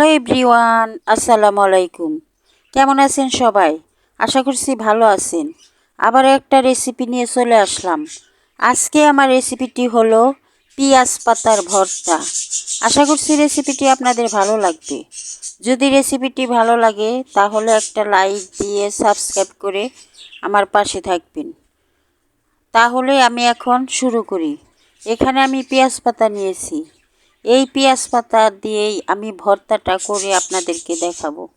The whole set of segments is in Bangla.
হ্যালো এভরিওয়ান, আসসালামু আলাইকুম। কেমন আছেন সবাই? আশা করছি ভালো আছেন। আবার একটা রেসিপি নিয়ে চলে আসলাম। আজকে আমার রেসিপিটি হলো পিঁয়াজ পাতার ভর্তা। আশা করছি রেসিপিটি আপনাদের ভালো লাগবে। যদি রেসিপিটি ভালো লাগে, তাহলে একটা লাইক দিয়ে সাবস্ক্রাইব করে আমার পাশে থাকবেন। তাহলে আমি এখন শুরু করি। এখানে আমি পেঁয়াজ পাতা নিয়েছি। এই পেঁয়াজ পাতা দিয়েই আমি ভর্তাটা করে আপনাদেরকে দেখাবো।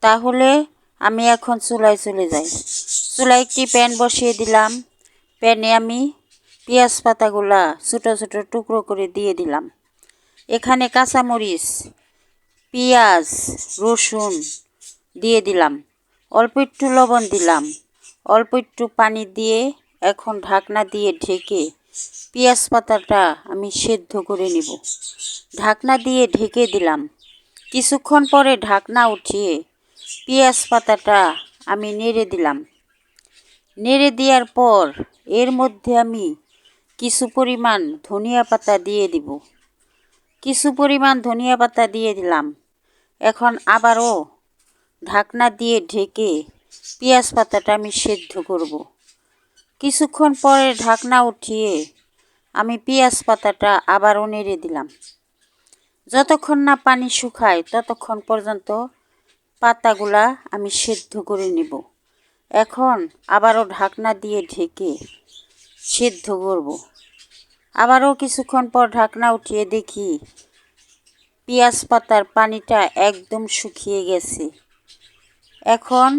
তাহলে আমি এখন চুলায় চলে যাই। চুলায় একটি প্যান বসিয়ে দিলাম। প্যানে আমি পেঁয়াজ পাতাগুলা ছোটো ছোটো টুকরো করে দিয়ে দিলাম। এখানে কাঁচামরিচ, পেঁয়াজ, রসুন দিয়ে দিলাম। অল্প একটু লবণ দিলাম। অল্প একটু পানি দিয়ে এখন ঢাকনা দিয়ে ঢেকে পেঁয়াজ পাতাটা আমি সেদ্ধ করে নিব। ঢাকনা দিয়ে ঢেকে দিলাম। কিছুক্ষণ পরে ঢাকনা উঠিয়ে পেঁয়াজ পাতাটা আমি নেড়ে দিলাম। নেড়ে দেওয়ার পর এর মধ্যে আমি কিছু পরিমাণ ধনিয়া পাতা দিয়ে দিব। কিছু পরিমাণ ধনিয়া পাতা দিয়ে দিলাম। এখন আবারও ঢাকনা দিয়ে ঢেকে পেঁয়াজ পাতাটা আমি সেদ্ধ করব। কিছুক্ষণ পরে ঢাকনা উঠিয়ে আমি পেঁয়াজ পাতাটা আবারও নেড়ে দিলাম। যতক্ষণ না পানি শুকায় ততক্ষণ পর্যন্ত পাতাগুলা আমি সেদ্ধ করে নেব। এখন আবারও ঢাকনা দিয়ে ঢেকে সেদ্ধ করব। আবারও কিছুক্ষণ পর ঢাকনা উঠিয়ে দেখি পেঁয়াজ পাতার পানিটা একদম শুকিয়ে গেছে। এখন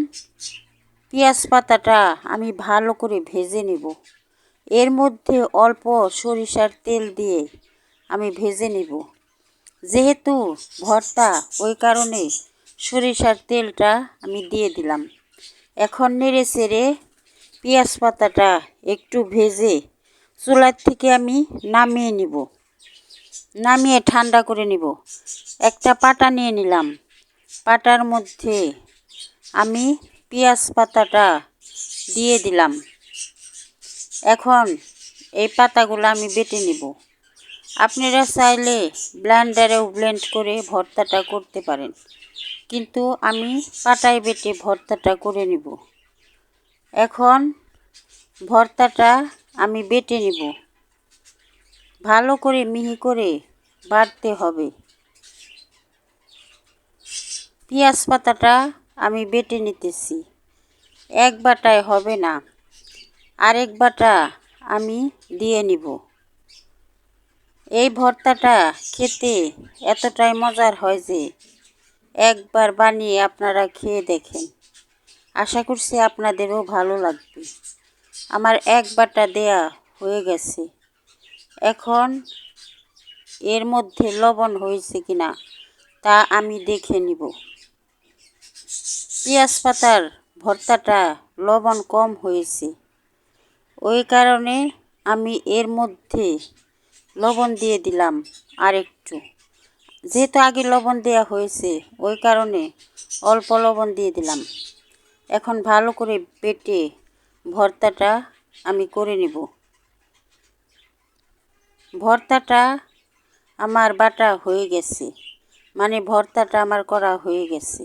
পেঁয়াজ পাতাটা আমি ভালো করে ভেজে নেব। এর মধ্যে অল্প সরিষার তেল দিয়ে আমি ভেজে নেব। যেহেতু ভর্তা, ওই কারণে সরিষার তেলটা আমি দিয়ে দিলাম। এখন নেড়ে চেড়ে পেঁয়াজ পাতাটা একটু ভেজে চুলার থেকে আমি নামিয়ে নিব। নামিয়ে ঠান্ডা করে নিব। একটা পাটা নিয়ে নিলাম। পাটার মধ্যে আমি পেঁয়াজ পাতাটা দিয়ে দিলাম। এখন এই পাতাগুলো আমি বেটে নিব। আপনারা চাইলে ব্লেন্ডারেও ব্লেন্ড করে ভর্তাটা করতে পারেন। কিন্তু আমি পাটায় বেটে ভর্তাটা করে নিব। এখন ভর্তাটা আমি বেটে নিব। ভালো করে মিহি করে বাটতে হবে। পেঁয়াজ পাতাটা আমি বেটে নিতেছি। এক বাটায় হবে না। আরেক বাটা আমি দিয়ে নিব। এই ভর্তাটা খেতে এতটাই মজার হয় যে একবার বানিয়ে আপনারা খেয়ে দেখেন। আশা করছি আপনাদেরও ভালো লাগবে। আমার এক বাটা দেয়া হয়ে গেছে। এখন এর মধ্যে লবণ হয়েছে কিনা তা আমি দেখে নিব। পেঁয়াজ পাতার ভর্তাটা লবণ কম হয়েছে। ওই কারণে আমি এর মধ্যে লবণ দিয়ে দিলাম আর একটু যেহেতু আগে লবণ দেওয়া হয়েছে, ওই কারণে অল্প লবণ দিয়ে দিলাম। এখন ভালো করে পেটে ভর্তাটা আমি করে নেব। ভর্তাটা আমার বাটা হয়ে গেছে মানে ভর্তাটা আমার করা হয়ে গেছে।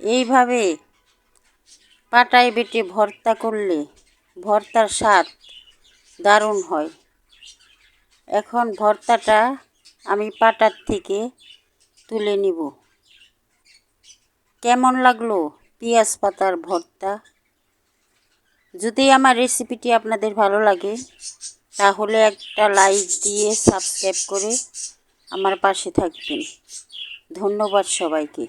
এইভাবে পাটায় বেটে ভর্তা করলে ভর্তার স্বাদ দারুণ হয়। এখন ভর্তাটা আমি পাটার থেকে তুলে নিব। কেমন লাগল পেঁয়াজ পাতার ভর্তা? যদি আমার রেসিপিটি আপনাদের ভালো লাগে, তাহলে একটা লাইক দিয়ে সাবস্ক্রাইব করে আমার পাশে থাকবেন। ধন্যবাদ সবাইকে।